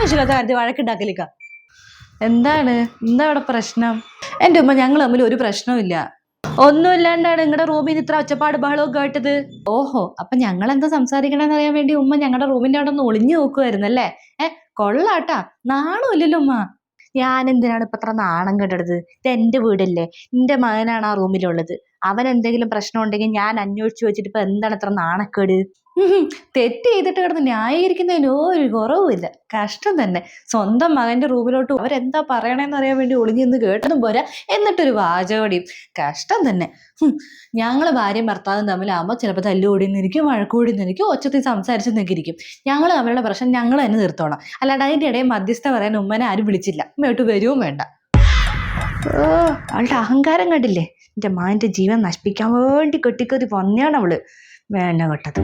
ആവശ്യമില്ലാത്ത കാര്യത്തിൽ വഴക്കുണ്ടാക്കലിക്ക. എന്താണ്? എന്താ അവിടെ പ്രശ്നം? എന്റെ ഉമ്മ ഞങ്ങൾ തമ്മിൽ ഒരു പ്രശ്നവുമില്ല. ഒന്നുമില്ലാണ്ടാണ് നിങ്ങളുടെ റൂമിൽ നിന്ന് ഇത്ര ഒച്ചപ്പാട് ബഹളമൊക്കെ കേട്ടത്. ഓഹോ അപ്പൊ ഞങ്ങൾ എന്താ സംസാരിക്കണമെന്ന് അറിയാൻ വേണ്ടി ഉമ്മ ഞങ്ങളുടെ റൂമിന്റെ അവിടെ ഒന്ന് ഒളിഞ്ഞു നോക്കുമായിരുന്നല്ലേ ഏ കൊള്ളാട്ടാ. നാണമില്ലല്ലോ ഉമ്മ. ഞാൻ എന്തിനാണ് ഇപ്പൊ അത്ര നാണം കെട്ടത് ഇത് എന്റെ വീടല്ലേ? എന്റെ മകനാണ് ആ റൂമിലുള്ളത്. അവൻ എന്തെങ്കിലും പ്രശ്നം ഉണ്ടെങ്കിൽ ഞാൻ അന്വേഷിച്ചു വെച്ചിട്ട് ഇപ്പൊ എന്താണ് ഇത്ര നാണക്കേട്. തെറ്റ് ചെയ്തിട്ട് കിടന്ന് ന്യായീകരിക്കുന്നതിന് ഒരു കുറവുമില്ല കഷ്ടം തന്നെ. സ്വന്തം മകന്റെ റൂമിലോട്ട് അവരെന്താ പറയണേന്ന് അറിയാൻ വേണ്ടി ഒളിഞ്ഞു നിന്ന് കേട്ടതും പോരാ. എന്നിട്ടൊരു വാചകടിയും. കഷ്ടം തന്നെ. ഞങ്ങൾ ഭാര്യയും ഭർത്താവും തമ്മിലാകുമ്പോൾ ചിലപ്പോൾ തല്ലുകൂടി നിന്നിരിക്കും വഴക്കൂടി നിന്നിരിക്കും ഒച്ചത്തിൽ സംസാരിച്ച് നിൽക്കിരിക്കും ഞങ്ങൾ തമ്മിലുള്ള പ്രശ്നം ഞങ്ങൾ തന്നെ നിർത്തണം അല്ലാണ്ട് അതിന്റെ ഇടയിൽ മധ്യസ്ഥ പറയാൻ ഉമ്മനെ ആരും വിളിച്ചില്ല. ഉമ്മയോട്ട് വരുവും വേണ്ട. ഓ അവളുടെ അഹങ്കാരം കണ്ടില്ലേ? എന്റെ മാന്റെ ജീവൻ നശിപ്പിക്കാൻ വേണ്ടി കെട്ടിക്കറി വന്നെയാണ് അവൾ വേണ്ട കേട്ടത്.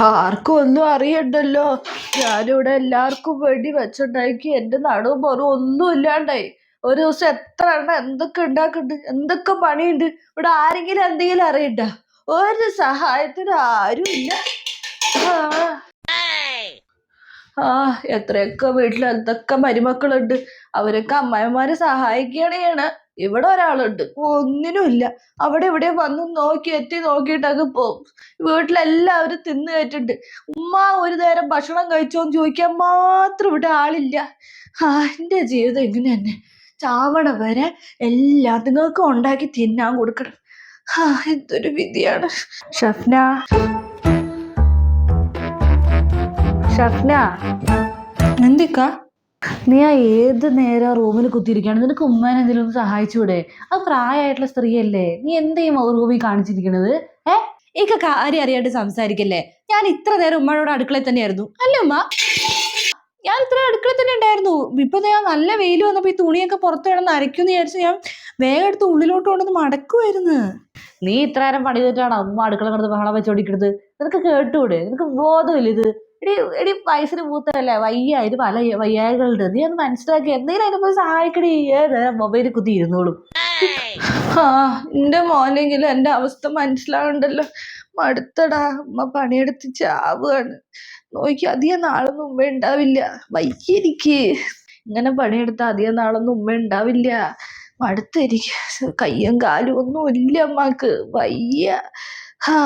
ആർക്കും ഒന്നും അറിയണ്ടല്ലോ. ഞാനിവിടെ എല്ലാവർക്കും വേണ്ടി വെച്ചുണ്ടാക്കി എന്റെ നടുവും പുറവും ഒന്നും ഇല്ലാണ്ടായി. ഒരു ദിവസം എത്ര എണ്ണം എന്തൊക്കെ ഉണ്ടാക്കുന്നുണ്ട് എന്തൊക്കെ പണിയുണ്ട് ഇവിടെ ആരെങ്കിലും എന്തെങ്കിലും അറിയണ്ട. ഒരു സഹായത്തിന് ആരും ഇല്ല. ആ. എത്രയൊക്കെ വീട്ടിൽ എന്തൊക്കെ മരുമക്കളുണ്ട്. അവരൊക്കെ അമ്മായിമാരെ സഹായിക്കണേണ്. ഇവിടെ ഒരാളുണ്ട്. ഒന്നിനുമില്ല. അവിടെ ഇവിടെ വന്ന് നോക്കി എത്തി നോക്കിയിട്ടൊക്കെ പോകും വീട്ടിലെല്ലാവരും തിന്നു കയറ്റുണ്ട് ഉമ്മ ഒരു നേരം ഭക്ഷണം കഴിച്ചോന്ന് ചോദിക്കാൻ മാത്രം ഇവിടെ ആളില്ല. ആ എന്റെ ജീവിതം ഇങ്ങനെ തന്നെ. ചാവണ വരെ എല്ലാത്തിങ്ങൾക്കും ഉണ്ടാക്കി തിന്നാൻ കൊടുക്കണം. ആ എന്തൊരു വിധിയാണ്. ഷഫ്ന. ഷഫ്ന. എന്തിക്കാ? നീ ആ ഏത് നേരം റൂമിൽ കുത്തിയിരിക്കുകയാണ്? നിനക്ക് ഉമ്മാനെ എന്തെങ്കിലും ഒന്ന് സഹായിച്ചൂടെ അത് പ്രായമായിട്ടുള്ള സ്ത്രീയല്ലേ. നീ എന്തെയും റൂമിൽ കാണിച്ചിരിക്കണത്? ഏ? ഇക്ക കാര്യം അറിയാണ്ട് സംസാരിക്കല്ലേ? ഞാൻ ഇത്ര നേരം ഉമ്മയോട് അടുക്കളയിൽ തന്നെയായിരുന്നു. അല്ലേ ഉമ്മ. ഞാൻ ഇത്ര അടുക്കളയിൽ തന്നെ ഉണ്ടായിരുന്നു. ഇപ്പൊ ഞാൻ നല്ല വെയിൽ വന്നപ്പോ ഈ തുണിയൊക്കെ പുറത്ത് കിടന്ന് അരയ്ക്കുമെന്ന് വിചാരിച്ച് ഞാൻ വേഗം എടുത്ത് ഉള്ളിലോട്ട് കൊണ്ടൊന്ന് മടക്കുമായിരുന്നു നീ ഇത്ര നേരം പണി ചെയ്തിട്ടാണ് ഉമ്മ അടുക്കള കിടന്ന് ബഹളം വെച്ചോടിക്കരുത് നിനക്ക് കേട്ടൂടെ? നിനക്ക് ബോധമില്ല ഇത്? എടി എടി വയസ്സിന് മൂത്തല്ലേ വയ്യ ഇത് പല വയ്യായകളുണ്ട് നീ ഒന്ന് മനസ്സിലാക്കി. എന്തെങ്കിലും അതിനെ പോയി സഹായിക്കടി. ഏത് മൊബൈലിൽ കുത്തി ഇരുന്നോളൂ. ആ എന്റെ മോനെങ്കിലും എന്റെ അവസ്ഥ മനസ്സിലാവണ്ടല്ലോ. മടുത്തടാ. അമ്മ പണിയെടുത്ത് ചാവുകയാണ് നോക്കി അധികം നാളൊന്നും ഉമ്മ ഉണ്ടാവില്ല വയ്യെനിക്ക് ഇങ്ങനെ പണിയെടുത്ത അധികം നാളൊന്നും ഉമ്മ ഉണ്ടാവില്ല മടുത്തിരിക്കുക കയ്യും കാലും ഒന്നും ഇല്ല അമ്മയ്ക്ക് വയ്യ. ആ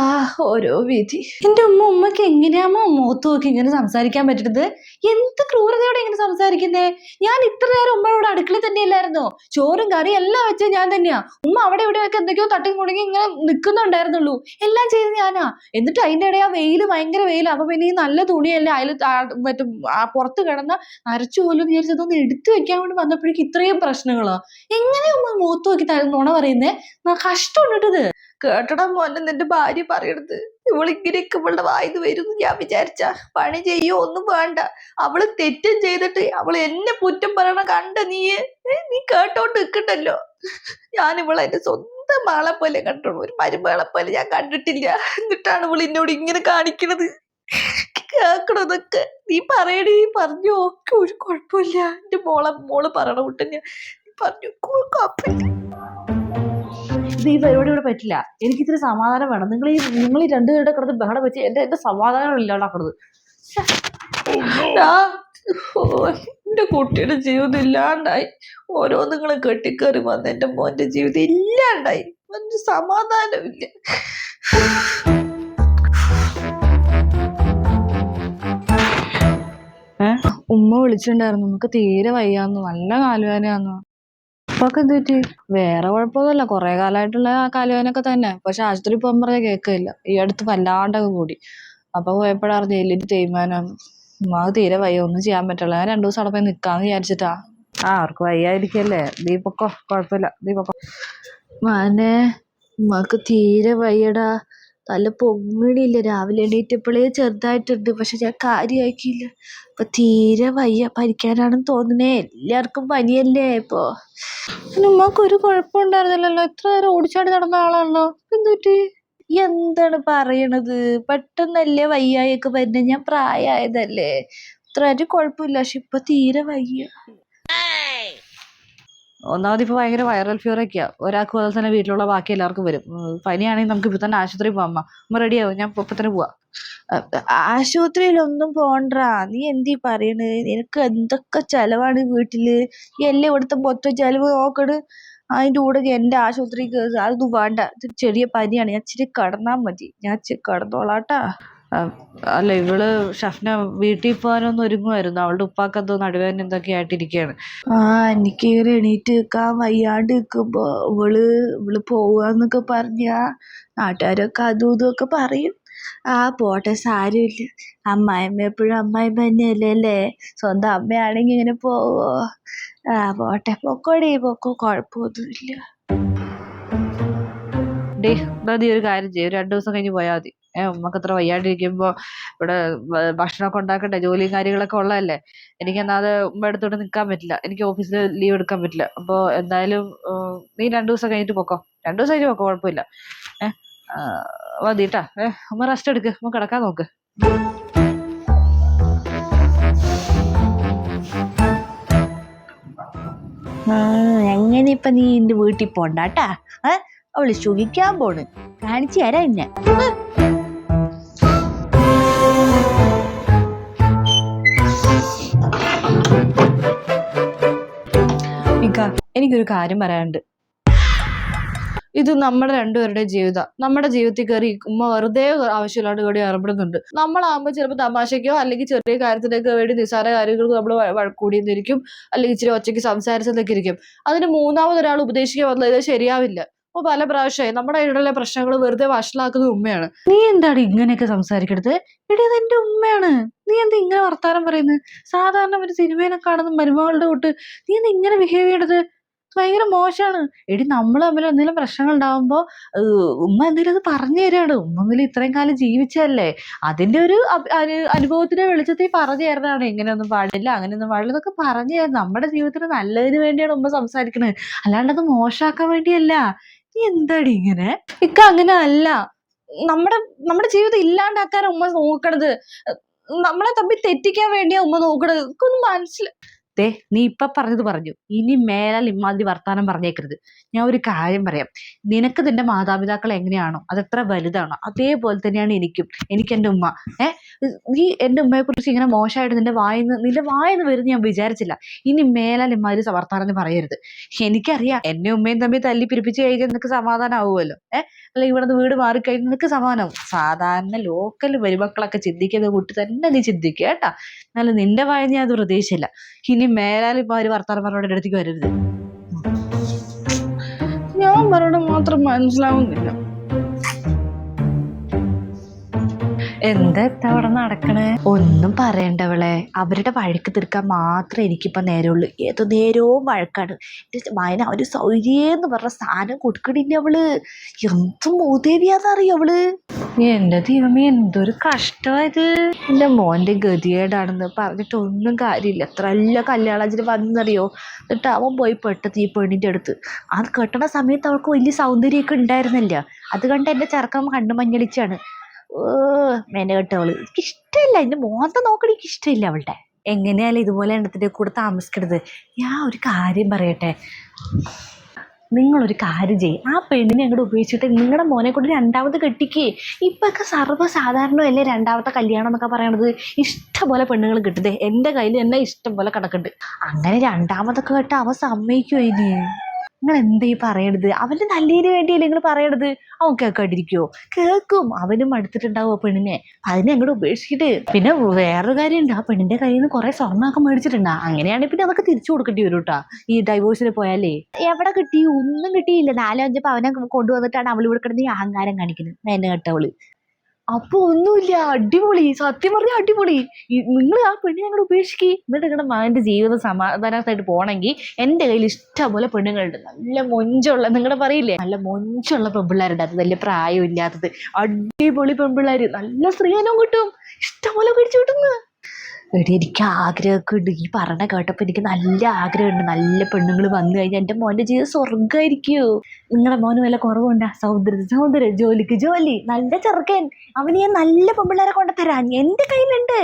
ഓരോ വിധി. എന്റെ ഉമ്മ ഉമ്മക്ക് എങ്ങനെയാമോ മൂത്തു നോക്കി ഇങ്ങനെ സംസാരിക്കാൻ പറ്റുന്നത് എന്ത് ക്രൂരതയോടെ ഇങ്ങനെ സംസാരിക്കുന്നേ? ഞാൻ ഇത്ര നേരം ഉമ്മയോട് അടുക്കളയിൽ തന്നെയല്ലായിരുന്നോ? ചോറും കറിയും എല്ലാം വെച്ചത് ഞാൻ തന്നെയാ. ഉമ്മ അവിടെ ഇവിടെ ഒക്കെ എന്തൊക്കെയോ തട്ടി മുടങ്ങി ഇങ്ങനെ നിൽക്കുന്നുണ്ടായിരുന്നുള്ളൂ എല്ലാം ചെയ്ത് ഞാനാ. എന്നിട്ട് അതിന്റെ ഇടയിൽ ആ വെയിൽ ഭയങ്കര വെയിൽ അപ്പൊ പിന്നെ ഈ നല്ല തുണിയല്ലേ അതിൽ മറ്റും പുറത്ത് കിടന്ന അരച്ചു പോലും വിചാരിച്ചു അതൊന്ന് എടുത്തു വെക്കാൻ വേണ്ടി വന്നപ്പോഴേക്കും ഇത്രയും പ്രശ്നങ്ങളോ. എങ്ങനെയാ ഉമ്മ മൂത്തു നോക്കി നുണ പറയുന്നേ? കഷ്ടം കേട്ടടാ മോനെ നിന്റെ ഭാര്യ പറയണത്. ഇവളിങ്ങനെയൊക്കെ ഇവളുടെ വായിന്ന് വരും ഞാൻ വിചാരിച്ച. പണി ചെയ്യോ? ഒന്നും വേണ്ട. അവൾ തെറ്റും ചെയ്തിട്ട് അവൾ എന്നെ കുറ്റം പറയണ കണ്ട നീ നീ കേട്ടോണ്ട് നിൽക്കണ്ടല്ലോ ഞാൻ ഇവളെ എന്റെ സ്വന്തം ആളെ പോലെ കണ്ടുള്ളൂ ഒരു മരുമകളെ പോലെ ഞാൻ കണ്ടിട്ടില്ല. എന്നിട്ടാണ് ഇവൾ എന്നോട് ഇങ്ങനെ കാണിക്കണത്. കേക്കണതൊക്കെ. നീ പറയണേ പറഞ്ഞോ. ഒക്കെ ഒരു കുഴപ്പമില്ല. എന്റെ മോളെ മോൾ പറയണ വിട്ട് ഞാൻ പറഞ്ഞു. കുഴപ്പമില്ല ഇത് ഈ പരിപാടി ഇവിടെ പറ്റില്ല. എനിക്ക് ഇത്തിരി സമാധാനം വേണം. നിങ്ങൾ ഈ നിങ്ങൾ ഈ രണ്ടുപേരുടെ കിടന്ന് ബഹളം വെച്ച് എന്റെ എന്റെ സമാധാനം ഇല്ലാണ്ടാക്കണത് എന്റെ കുട്ടിയുടെ ജീവിതം ഇല്ലാണ്ടായി. നിങ്ങൾ കെട്ടിക്കേറി വന്ന് എന്റെ മോന്റെ ജീവിതം ഇല്ലാണ്ടായി. ഒരു സമാധാനമില്ല. ഉമ്മ വിളിച്ചിട്ടുണ്ടായിരുന്നു. നമുക്ക് തീരെ വയ്യാന്നു. നല്ല കാലുവേദനയാന്ന്. അപ്പൊക്കെ എന്ത് പറ്റി വേറെ കുഴപ്പമൊന്നുമില്ല. കുറെ കാലമായിട്ടുള്ള ആ കാലുവേദനയൊക്കെ തന്നെ. പക്ഷെ ആശുപത്രി പോകാൻ പറഞ്ഞ കേൾക്കില്ല. ഈ അടുത്ത് വല്ലാണ്ടൊക്കെ കൂടി. അപ്പൊ പോയപ്പോഴറിഞ്ഞ എല്ലിന് തേയ്മാനാന്ന് ഉമ്മാക്ക് തീരെ വയ്യ. ഒന്നും ചെയ്യാൻ പറ്റില്ല ഞാൻ രണ്ടു ദിവസം അവിടെ പോയി നിക്കാന്ന് വിചാരിച്ചിട്ടാ. ആ അവർക്ക് വയ്യായിരിക്കല്ലേ? ദീപക്കോ പൊക്കോ കുഴപ്പമില്ല. ദീപക്കോ. മാനേ മാനെ ഉമ്മക്ക് തീരെ വയ്യടാ. തല പൊങ്ങണില്ല. രാവിലെ എണീറ്റപ്പോഴേ ചെറുതായിട്ടുണ്ട്. പക്ഷെ ഞാൻ കാര്യമാക്കിയില്ല അപ്പം തീരെ വയ്യ. പനിക്കാനാണെന്ന് തോന്നുന്നേ. എല്ലാവർക്കും പനിയല്ലേ ഇപ്പൊ. ഉമ്മക്ക് ഒരു കുഴപ്പമുണ്ടായിരുന്നില്ലല്ലോ. ഇത്ര നേരം ഓടിച്ചാടി നടന്ന ആളാണല്ലോ. എന്തുപറ്റി? എന്താണ് പറയണത്? പെട്ടെന്നല്ലേ വയ്യായൊക്കെ വരുന്നത് ഞാൻ പ്രായമായതല്ലേ ഇത്ര ഒരു കുഴപ്പമില്ല. പക്ഷെ ഇപ്പൊ തീരെ വയ്യ. ഒന്നാമത് ഇപ്പോൾ ഭയങ്കര വൈറൽ ഫീവറൊക്കെയാ ഒരാൾക്ക് പോലെ തന്നെ വീട്ടിലുള്ള ബാക്കി എല്ലാവർക്കും വരും. പനിയാണെങ്കിൽ നമുക്ക് ഇപ്പോൾ തന്നെ ആശുപത്രിയിൽ പോകാം അമ്മ റെഡിയാവും ഞാൻ ഇപ്പം തന്നെ പോവാം. ആശുപത്രിയിലൊന്നും പോണ്ടാ നീ എന്തീ പറയണ്? നിനക്ക് എന്തൊക്കെ ചെലവാണ് വീട്ടിൽ? ഈ എല്ലാം ഇവിടുത്തെ മൊത്തം ചെലവ് നോക്കണ്. അതിന്റെ കൂടെ എന്റെ ആശുപത്രി കേസ് അതൊന്നും വേണ്ട. ഇത് ചെറിയ പനിയാണ്. ഞാൻ ഇച്ചിരി കടന്നാ മതി. ഞാൻ ഇച്ചിരി കടന്നോളാട്ടാ. അല്ല ഇവൾ ഷഫ്ന വീട്ടിൽ പോകാനൊന്നും ഒരുങ്ങുമായിരുന്നു. അവളുടെ ഉപ്പാക്ക് എന്തോ നടുവേദന എന്തൊക്കെ ആയിട്ടിരിക്കുകയാണ് ആ എനിക്ക് ഇങ്ങനെ എണീറ്റ് നിൽക്കാൻ വയ്യാണ്ട് നിൽക്കുമ്പോൾ ഇവൾ ഇവൾ പോവാന്നൊക്കെ പറഞ്ഞാ നാട്ടുകാരൊക്കെ അതും ഇതും ഒക്കെ പറയും. ആ പോട്ടെ സാരമില്ല. അമ്മായിമ്മ എപ്പോഴും അമ്മായിമ്മ തന്നെയല്ലേ അല്ലേ? സ്വന്തം അമ്മയാണെങ്കി ഇങ്ങനെ പോവോ. ആ പോട്ടെ പൊക്കോടി പൊക്കോ കുഴപ്പമൊന്നുമില്ല. ഡേ എന്നാ നീ ഒരു കാര്യം ചെയ്യും. രണ്ടു ദിവസം കഴിഞ്ഞ് പോയാൽ മതി. ഏഹ് ഉമ്മക്ക് അത്ര വയ്യാണ്ടിരിക്കുമ്പോ ഇവിടെ ഭക്ഷണമൊക്കെ ഉണ്ടാക്കട്ടെ ജോലിയും കാര്യങ്ങളൊക്കെ ഉള്ളതല്ലേ? എനിക്ക് എന്നാതെ ഉമ്മ എടുത്തോണ്ട് നിൽക്കാൻ പറ്റില്ല. എനിക്ക് ഓഫീസിൽ ലീവ് എടുക്കാൻ പറ്റില്ല. അപ്പോൾ എന്തായാലും ഏഹ്, നീ രണ്ടു ദിവസം കഴിഞ്ഞിട്ട് പൊക്കോ. രണ്ടു ദിവസം കഴിഞ്ഞ് പൊക്കോ കുഴപ്പമില്ല. ഏഹ് മതി കേട്ടാ ഏഹ് ഉമ്മ റെസ്റ്റ് എടുക്ക്. ഉമ്മ കിടക്കാൻ നോക്ക്. എങ്ങനെ ഇപ്പൊ നീ എന്റെ വീട്ടിൽ പോണ്ടാട്ടാ ഏ അവൾ സുഖിക്കാൻ പോണ്. കാണിച്ചു തരാം എന്നെ എനിക്കൊരു കാര്യം പറയാനുണ്ട്. ഇത് നമ്മുടെ രണ്ടുപേരുടെ ജീവിതം. നമ്മുടെ ജീവിതത്തിൽ കയറി ഉമ്മ വെറുതെ ആവശ്യമില്ലാണ്ട് കൂടി ഏർപ്പെടുന്നുണ്ട്. നമ്മളാകുമ്പോൾ ചിലപ്പോൾ തമാശയ്ക്കോ അല്ലെങ്കിൽ ചെറിയ കാര്യത്തിനൊക്കെ വേണ്ടി നിസ്സാര കാര്യങ്ങൾക്ക് നമ്മൾ വഴക്കൂടിയെന്നിരിക്കും. അല്ലെങ്കിൽ ഇച്ചിരി ഒച്ചയ്ക്ക് സംസാരിച്ചെന്നൊക്കെ ഇരിക്കും. അതിന് മൂന്നാമതൊരാൾ ഉപദേശിക്കാൻ വന്നത് ശരിയാവില്ല. അപ്പോൾ പല പ്രാവശ്യമായി. നമ്മുടെ ഇടയിലെ പ്രശ്നങ്ങൾ വെറുതെ വഷളാക്കുന്നത് ഉമ്മയാണ്. നീ എന്താണ് ഇങ്ങനെയൊക്കെ സംസാരിക്കരുത് എടി അത് എന്റെ ഉമ്മയാണ്. നീ എന്താ ഇങ്ങനെ വർത്താനം പറയുന്നത്? സാധാരണ ഒരു സിനിമയിലെ കാണുന്ന മരുമകളുടെ കൂട്ട് നീ എന്താ ഇങ്ങനെ ബിഹേവ് ചെയ്യണത്? ഭയങ്കര മോശമാണ്. എടി നമ്മൾ തമ്മിൽ എന്തെങ്കിലും പ്രശ്നങ്ങൾ ഉണ്ടാകുമ്പോൾ ഉമ്മ എന്തെങ്കിലും അത് പറഞ്ഞു തരാണ്. ഉമ്മ എന്തെങ്കിലും ഇത്രയും കാലം ജീവിച്ചല്ലേ അതിന്റെ ഒരു അനുഭവത്തിന്റെ വെളിച്ചത്തിൽ പറഞ്ഞു തരുന്നതാണ് ഇങ്ങനെയൊന്നും പാടില്ല അങ്ങനെയൊന്നും പാടില്ല എന്നൊക്കെ പറഞ്ഞു തരുന്നത് നമ്മുടെ ജീവിതത്തിന് നല്ലതിന് വേണ്ടിയാണ് ഉമ്മ സംസാരിക്കുന്നത് അല്ലാണ്ട് അത് മോശമാക്കാൻ വേണ്ടിയല്ല. എന്താടി ഇങ്ങനെ? ഇക്ക അങ്ങനെ അല്ല. നമ്മുടെ നമ്മുടെ ജീവിതം ഇല്ലാണ്ടാക്കാൻ ഉമ്മ നോക്കണത്. നമ്മളെ തമ്മിൽ തെറ്റിക്കാൻ വേണ്ടിയാ ഉമ്മ നോക്കണത്. ഇക്കൊന്നും മനസ്സിലാ ദേ നീ ഇപ്പൊ പറഞ്ഞത് പറഞ്ഞു. ഇനി മേലാൽ ഇമ്മാതിരി വർത്താനം പറഞ്ഞേക്കരുത്. ഞാൻ ഒരു കാര്യം പറയാം. നിനക്ക് നിന്റെ മാതാപിതാക്കൾ എങ്ങനെയാണോ അതെത്ര വലുതാണോ അതേപോലെ തന്നെയാണ് എനിക്കും. എനിക്ക് എന്റെ ഉമ്മ. ഏ? നീ എന്റെ ഉമ്മയെ കുറിച്ച് ഇങ്ങനെ മോശമായിട്ട് നിന്റെ വായിന്ന് നിന്റെ വായിന്ന് വരുന്ന ഞാൻ വിചാരിച്ചില്ല. ഇനി മേലാൽ ഇമ്മാതിരി വർത്താനം പറയരുത്. എനിക്കറിയാം എന്നെ ഉമ്മയും തമ്മിൽ തല്ലി പിരിപ്പിച്ച് കഴിഞ്ഞാൽ നിനക്ക് സമാധാനം ആവുമല്ലോ ഏഹ് അല്ലെങ്കിൽ ഇവിടെ നിന്ന് വീട് മാറിക്കഴിഞ്ഞാൽ നിനക്ക് സമാധാനമാവും സാധാരണ ലോക്കൽ മരുമക്കളൊക്കെ ചിന്തിക്കുന്ന കൂട്ടി തന്നെ നീ ചിന്തിക്കുക കേട്ടാ. എന്നാലും നിന്റെ വായ ഞാൻ അത് പ്രതീക്ഷിച്ചില്ല. ഇനി മേലാൽ ഇപ്പൊ അവർ വർത്താനം പറഞ്ഞോടെ അടുത്തേക്ക് വരരുത്. ഞാൻ പറഞ്ഞ മാത്രം മനസ്സിലാവുന്നില്ല. എന്താ അവിടെ നടക്കണേ? ഒന്നും പറയണ്ടവളെ. അവരുടെ വഴക്ക് തീർക്കാൻ മാത്രമേ എനിക്കിപ്പോ നേരമുള്ളൂ. ഏതോ നേരവും വഴക്കാണ്. വയന മയന ഒരു സൗര്യെന്ന് പറഞ്ഞ സാധനം കൊടുക്കണില്ല അവൾ. എന്തും മൂദേവിയാന്നറിയോ അവൾ? എന്റെ ദൈവമേ എന്തൊരു കഷ്ടമായത് എന്റെ മോന്റെ ഗതികേടാണെന്ന് പറഞ്ഞിട്ട് ഒന്നും കാര്യമില്ല. എത്ര നല്ല കല്യാണാജിന് വന്നറിയോ? എന്നിട്ട് അവൻ പോയി പെട്ടത് ഈ പെണ്ണിന്റെ അടുത്ത്. അത് കെട്ടണ സമയത്ത് അവൾക്ക് വലിയ സൗന്ദര്യമൊക്കെ ഉണ്ടായിരുന്നില്ല. അത് കണ്ട് എന്റെ ചെറുക്കം കണ്ണു മഞ്ഞളിച്ചാണ്. ഓ മെനകെട്ടവൾ എനിക്ക് ഇഷ്ടമില്ല എന്റെ മോന്ത നോക്കണ എനിക്കിഷ്ടമില്ല അവളുടെ. എങ്ങനെയാലും ഇതുപോലെ എണ്ണത്തിന്റെ കൂടെ താമസിക്കരുത്. ഞാൻ ഒരു കാര്യം പറയട്ടെ? നിങ്ങളൊരു കാര്യം ചെയ്യും. ആ പെണ്ണിനെ അങ്ങോട്ട് ഉപയോഗിച്ചിട്ട് നിങ്ങളുടെ മോനെ കൊണ്ട് രണ്ടാമത് കെട്ടിക്കേ. ഇപ്പൊക്കെ സർവസാധാരണമല്ലേ രണ്ടാമത്തെ കല്യാണം എന്നൊക്കെ പറയണത്? ഇഷ്ടംപോലെ പെണ്ണുങ്ങൾ കിട്ടുന്നത് എന്റെ കയ്യിൽ തന്നെ ഇഷ്ടം പോലെ കിടക്കുന്നുണ്ട് അങ്ങനെ രണ്ടാമതൊക്കെ കെട്ട അവൻ സമ്മതിക്കുമോ ഇനി? നിങ്ങൾ എന്തേ പറയണത്? അവന്റെ നല്ലതിന് വേണ്ടിയല്ലേ നിങ്ങൾ പറയണത്? അവൻ കേൾക്കാണ്ടിരിക്കുവോ കേൾക്കും. അവനും അടുത്തിട്ടുണ്ടാവും ആ പെണ്ണിനെ. അതിനെ അങ്ങോട്ട് ഉപേക്ഷിച്ചിട്ട് പിന്നെ വേറൊരു കാര്യം ഉണ്ട് ആ പെണ്ണിന്റെ കയ്യിൽ നിന്ന് കുറെ സ്വർണമൊക്കെ മേടിച്ചിട്ടുണ്ടാ. അങ്ങനെയാണെങ്കിൽ പിന്നെ അതൊക്കെ തിരിച്ചു കൊടുക്കേണ്ടി വരും കേട്ടാ ഈ ഡൈവോഴ്സിന് പോയാലേ. എവിടെ കിട്ടി? ഒന്നും കിട്ടിയില്ല. നാലോ അഞ്ചോ അവനെ കൊണ്ടുവന്നിട്ടാണ് അവൾ ഇവിടെ കിടന്ന് അഹങ്കാരം കാണിക്കുന്നത്. എന്നെ കേട്ടവൾ. അപ്പൊ ഒന്നുമില്ല. അടിപൊളി. സത്യം പറഞ്ഞ അടിപൊളി. നിങ്ങൾ ആ പെണ്ണിനെ അങ്ങോട്ട് ഉപേക്ഷിക്ക്. എന്നിട്ട് നിങ്ങളുടെ മകന്റെ ജീവിതം സമാധാനത്തായിട്ട് പോകണമെങ്കിൽ എന്റെ കയ്യിൽ ഇഷ്ടംപോലെ പെണ്ണുങ്ങളുണ്ട്. നല്ല മൊഞ്ചുള്ള നിങ്ങളുടെ പറയില്ലേ? നല്ല മൊഞ്ചുള്ള പെമ്പിള്ളേരുണ്ട്. അത് വലിയ പ്രായമില്ലാത്തത് അടിപൊളി പെൺപിള്ളേര് നല്ല സ്ത്രീധനം കിട്ടും. ഇഷ്ടംപോലെ പിടിച്ചു കിട്ടുന്നു. എടി എനിക്ക് ആഗ്രഹമൊക്കെ ഉണ്ട്. ഈ പറഞ്ഞ കേട്ടപ്പോൾ എനിക്ക് നല്ല ആഗ്രഹമുണ്ട്. നല്ല പെണ്ണുങ്ങൾ വന്നു കഴിഞ്ഞാൽ എന്റെ മോന്റെ ജീവിതം സ്വർഗമായിരിക്കുമോ നിങ്ങളെ മോന് വല്ല കുറവുണ്ടാ? സൗന്ദര്യ സൗന്ദര്യ ജോലിക്ക് ജോലി. നല്ല ചെറുക്കൻ. അവന് ഞാൻ നല്ല പെമ്പിള്ളേരെ കൊണ്ടുതരാൻ എന്റെ കയ്യിലുണ്ട്.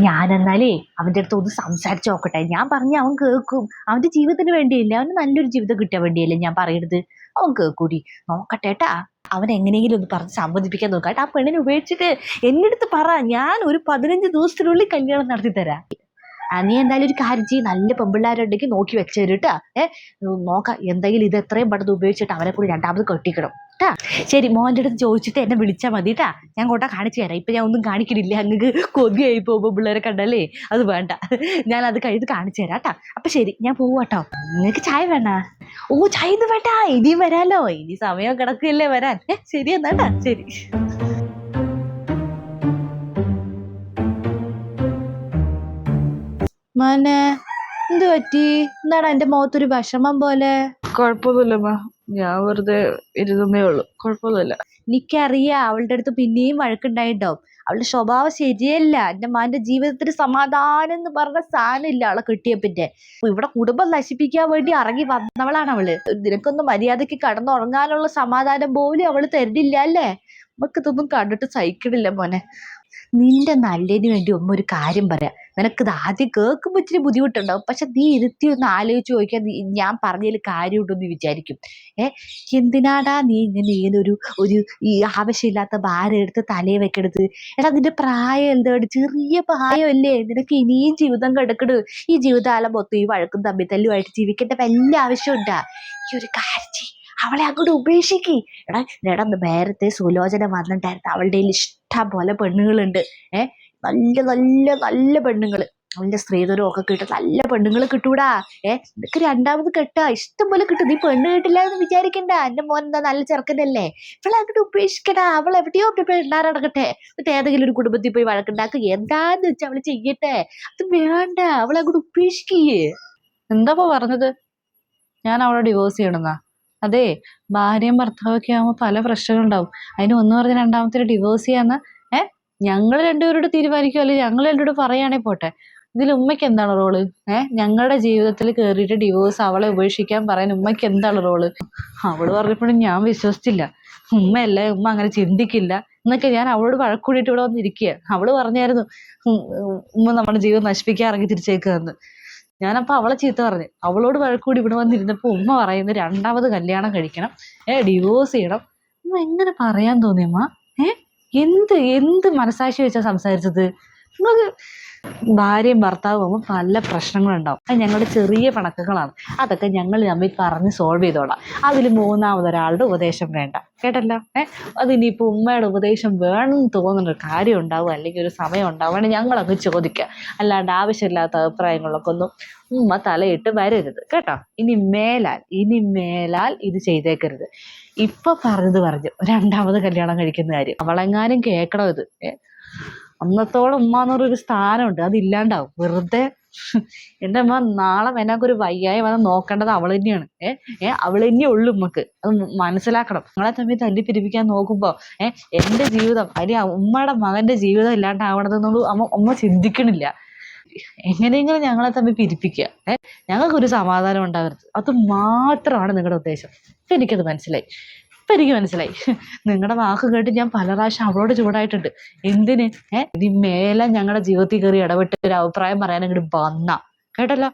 ഞാൻ എന്നാലേ അവന്റെ അടുത്ത് ഒന്ന് സംസാരിച്ച് നോക്കട്ടെ. ഞാൻ പറഞ്ഞ അവൻ കേൾക്കും. അവന്റെ ജീവിതത്തിന് വേണ്ടിയല്ലേ? അവന് നല്ലൊരു ജീവിതം കിട്ടാൻ വേണ്ടിയല്ലേ ഞാൻ പറയണത്? അവൻ കേൾക്കൂടി. നോക്കട്ടെ ഏട്ടാ. അവൻ എങ്ങനെയെങ്കിലും ഒന്ന് പറഞ്ഞ് സമ്മതിപ്പിക്കാൻ നോക്കാട്ടെ. ആ പെണ്ണിനെ ഉപേക്ഷിച്ചിട്ട് എന്റെ അടുത്ത് പറ ഞാൻ ഒരു പതിനഞ്ച് ദിവസത്തിനുള്ളിൽ കല്യാണം നടത്തി തരാം. നീ എന്തായാലും ഒരു കാര്യം ചെയ്യും. നല്ല പെമ്പിള്ളാരുണ്ടെങ്കിൽ നോക്കി വെച്ചേരും കേട്ടാ ഏ നോക്കാം എന്തെങ്കിലും ഇത് എത്രയും പെട്ടെന്ന് ഉപയോഗിച്ചിട്ട് അവനെ കൂടി രണ്ടാമത് കെട്ടിക്കണം കേട്ടാ ശരി മോന്റെ അടുത്ത് ചോദിച്ചിട്ട് എന്നെ വിളിച്ചാൽ മതി കേട്ടാ ഞാൻ കൊട്ട കാണിച്ചു തരാം. ഇപ്പം ഞാൻ ഒന്നും കാണിക്കണില്ല. അങ്ങക്ക് കൊതിയായി പോകുമ്പോൾ പിള്ളേരെ കണ്ടല്ലേ? അത് വേണ്ട. ഞാൻ അത് കഴിഞ്ഞ് കാണിച്ചു തരാം കേട്ടാ അപ്പം ശരി ഞാൻ പോവാട്ടോ. നിങ്ങൾക്ക് ചായ വേണ്ട ഓ ചായ ഒന്നും ഇനി ഇനിയും വരാലോ ഇനി സമയം കിടക്കില്ലേ വരാൻ. ശരി എന്നാട്ടാ ശരി. മോനെ എന്ത് പറ്റി? എന്താണ് എന്റെ മുഖത്തൊരു വിഷമം പോലെ? കുഴപ്പമൊന്നുമില്ലമ്മ ഞാൻ വെറുതെ ഇരുന്നേ ഉള്ളു. കുഴപ്പമൊന്നുമില്ല. എനിക്കറിയാം അവളുടെ അടുത്ത് പിന്നെയും വഴക്കുണ്ടായിണ്ടാവും അവളുടെ സ്വഭാവം ശരിയല്ല. എന്റെ മാന്റെ ജീവിതത്തിന് സമാധാനം എന്ന് പറഞ്ഞ സാധനമില്ല അവളെ കിട്ടിയ പിന്നെ ഇവിടെ കുടുംബം നശിപ്പിക്കാൻ വേണ്ടി ഇറങ്ങി വന്നവളാണ് അവൾ. നിനക്കൊന്നും മര്യാദയ്ക്ക് കടന്നുറങ്ങാനുള്ള സമാധാനം പോലും അവൾ തരുന്നില്ല അല്ലേ? നമുക്ക് ഇതൊന്നും കണ്ടിട്ട് സഹിക്കണില്ല മോനെ. നിന്റെ നല്ലതിന് വേണ്ടി ഉമ്മ ഒരു കാര്യം പറയാം. നിനക്കിത് ആദ്യം കേൾക്കുമ്പോൾ ഇച്ചിരി ബുദ്ധിമുട്ടുണ്ടാവും. പക്ഷെ നീ ഇരുത്തി ഒന്ന് ആലോചിച്ച് നോക്കിയാൽ ഞാൻ പറഞ്ഞതിൽ കാര്യമുണ്ടെന്ന് വിചാരിക്കും. ഏ? എന്തിനാടാ നീ ഇങ്ങനെ ഇങ്ങനെ ഒരു ഈ ആവശ്യമില്ലാത്ത ഭാരം എടുത്ത് തലയെ വെക്കരുത് എടാ നിന്റെ പ്രായം എന്താണ് ചെറിയ പ്രായമല്ലേ? നിനക്ക് ഇനിയും ജീവിതം കിടക്കണു. ഈ ജീവിതകാലം മൊത്തം ഈ വഴക്കും തമ്മിൽ തല്ലുമായിട്ട് ജീവിക്കേണ്ട വലിയ ആവശ്യമുണ്ടാ. ഈ ഒരു കാര്യം. അവളെ അങ്ങോട്ട് ഉപേക്ഷിക്ക്. എടാ എടാ നേരത്തെ സുലോചന വന്നിട്ടായിരുന്നു. അവളുടെ ഇഷ്ടം പോലെ പെണ്ണുങ്ങളുണ്ട്. ഏ നല്ല നല്ല നല്ല പെണ്ണുങ്ങൾ നല്ല സ്ത്രീധനം ഒക്കെ കിട്ടും. നല്ല പെണ്ണുങ്ങൾ കിട്ടൂടാ. ഏ നിനക്ക് രണ്ടാമത് കെട്ടാ. ഇഷ്ടം പോലെ കിട്ടും. നീ പെണ്ണ് കിട്ടില്ല എന്ന് വിചാരിക്കണ്ട. എന്റെ മോൻ എന്താ നല്ല ചെറുക്കനല്ലേ. ഇവളെ അങ്ങോട്ട് ഉപേക്ഷിക്കടാ. അവൾ എവിടെയോ ഉണ്ടാറടക്കട്ടെ എന്നിട്ട് ഏതെങ്കിലും ഒരു കുടുംബത്തിൽ പോയി വഴക്കുണ്ടാക്കുക എന്താന്ന് വെച്ചാൽ അവൾ ചെയ്യട്ടെ. അത് വേണ്ട. അവളെ അങ്ങോട്ട് ഉപേക്ഷിക്കേ. എന്താ പറഞ്ഞത്? ഞാൻ അവളെ ഡിവോഴ്സ് ചെയ്യണമെന്നാ അതെ ഭാര്യയും ഭർത്താവൊക്കെ ആകുമ്പോൾ പല പ്രശ്നങ്ങളുണ്ടാവും. അതിന് ഒന്ന് പറഞ്ഞ് രണ്ടാമത്തെ ഡിവോഴ്സ് ചെയ്യാന്ന് ഏഹ് ഞങ്ങൾ രണ്ടുപേരോട് തീരുമാനിക്കും അല്ലെങ്കിൽ ഞങ്ങൾ രണ്ടുപേരോട് പറയുകയാണെങ്കിൽ പോട്ടെ. ഇതിൽ ഉമ്മയ്ക്ക് എന്താണ് റോൾ ഏഹ് ഞങ്ങളുടെ ജീവിതത്തിൽ കയറിയിട്ട് ഡിവോഴ്സ് അവളെ ഉപേക്ഷിക്കാൻ പറയാൻ ഉമ്മയ്ക്ക് എന്താണ് റോൾ അവൾ പറഞ്ഞപ്പോഴും ഞാൻ വിശ്വസിച്ചില്ല. ഉമ്മയല്ലേ ഉമ്മ അങ്ങനെ ചിന്തിക്കില്ല. എന്നൊക്കെ ഞാൻ അവളോട് വഴക്കൂടിയിട്ട് ഇവിടെ വന്നിരിക്കുക അവൾ പറഞ്ഞായിരുന്നു ഉമ്മ നമ്മുടെ ജീവിതം നശിപ്പിക്കാൻ ഇറങ്ങി ഞാനപ്പോൾ അവളെ ചീത്ത പറഞ്ഞു. അവളോട് വഴക്കൂടി ഇവിടെ വന്നിരുന്നപ്പോൾ ഉമ്മ പറയുന്നത് രണ്ടാമത് കല്യാണം കഴിക്കണം. ഏ ഡിവോഴ്സ് ചെയ്യണം. ഉമ്മ എങ്ങനെ പറയാൻ തോന്നിയമ്മ ഏ? എന്ത് എന്ത് മനസാക്ഷി വെച്ചാ സംസാരിച്ചത്? ഭാര്യയും ഭർത്താവും ആകുമ്പോൾ പല പ്രശ്നങ്ങളുണ്ടാവും. അത് ഞങ്ങളുടെ ചെറിയ പിണക്കങ്ങളാണ്. അതൊക്കെ ഞങ്ങൾ തമ്മിൽ പറഞ്ഞ് സോൾവ് ചെയ്തോളാം. അതിൽ മൂന്നാമതൊരാളുടെ ഉപദേശം വേണ്ട. കേട്ടല്ലോ? ഏ? അതിനിപ്പോൾ ഉമ്മയുടെ ഉപദേശം വേണമെന്ന് തോന്നുന്ന ഒരു കാര്യം ഉണ്ടാവും അല്ലെങ്കിൽ ഒരു സമയം ഉണ്ടാവുകയാണെങ്കിൽ ഞങ്ങളങ്ങ് ചോദിക്കുക. അല്ലാണ്ട് ആവശ്യമില്ലാത്ത അഭിപ്രായങ്ങളൊക്കെ ഒന്നും ഉമ്മ തലയിട്ട് വരരുത്. കേട്ടോ? ഇനി മേലാൽ ഇനി മേലാൽ ഇത് ചെയ്തേക്കരുത്. ഇപ്പൊ പറഞ്ഞത് പറഞ്ഞു രണ്ടാമത് കല്യാണം കഴിക്കുന്ന കാര്യം. അവളെങ്ങാനും കേൾക്കണം ഇത്? അന്നത്തോളം ഉമ്മ എന്ന് പറഞ്ഞൊരു സ്ഥാനമുണ്ട്. അതില്ലാണ്ടാവും. വെറുതെ എന്റെ അമ്മ നാളെ എനക്കൊരു വയ്യായ വന്ന് നോക്കേണ്ടത് അവൾ തന്നെയാണ് ഏ ഏ അവൾ തന്നെ ഉള്ളു ഉമ്മക്ക്. അത് മനസ്സിലാക്കണം. നിങ്ങളെ തമ്മിൽ തല്ലി പിരിപ്പിക്കാൻ നോക്കുമ്പോ ഏ എന്റെ ജീവിതം അല്ലെങ്കിൽ ഉമ്മയുടെ മകന്റെ ജീവിതം ഇല്ലാണ്ടാവണതെന്നുള്ളൂ അമ്മ ഉമ്മ ചിന്തിക്കണില്ല. എങ്ങനെയെങ്കിലും ഞങ്ങളെ തമ്മിൽ പിരിപ്പിക്കുക. ഏ ഞങ്ങൾക്കൊരു സമാധാനം ഉണ്ടാകരുത്. അത് മാത്രമാണ് നിങ്ങളുടെ ഉദ്ദേശം. എനിക്കത് മനസ്സിലായി. ഇപ്പം എനിക്ക് മനസ്സിലായി. നിങ്ങളുടെ വാക്ക് കേട്ട് ഞാൻ പല പ്രാവശ്യം അവളോട് ചൂടായിട്ടുണ്ട്. എന്തിന്? ഏഹ് ഇനി മേലെ ഞങ്ങളുടെ ജീവിതത്തിൽ കയറി ഇടപെട്ട് ഒരു അഭിപ്രായം പറയാൻ അങ്ങോട്ട് വന്ന. കേട്ടല്ലോ?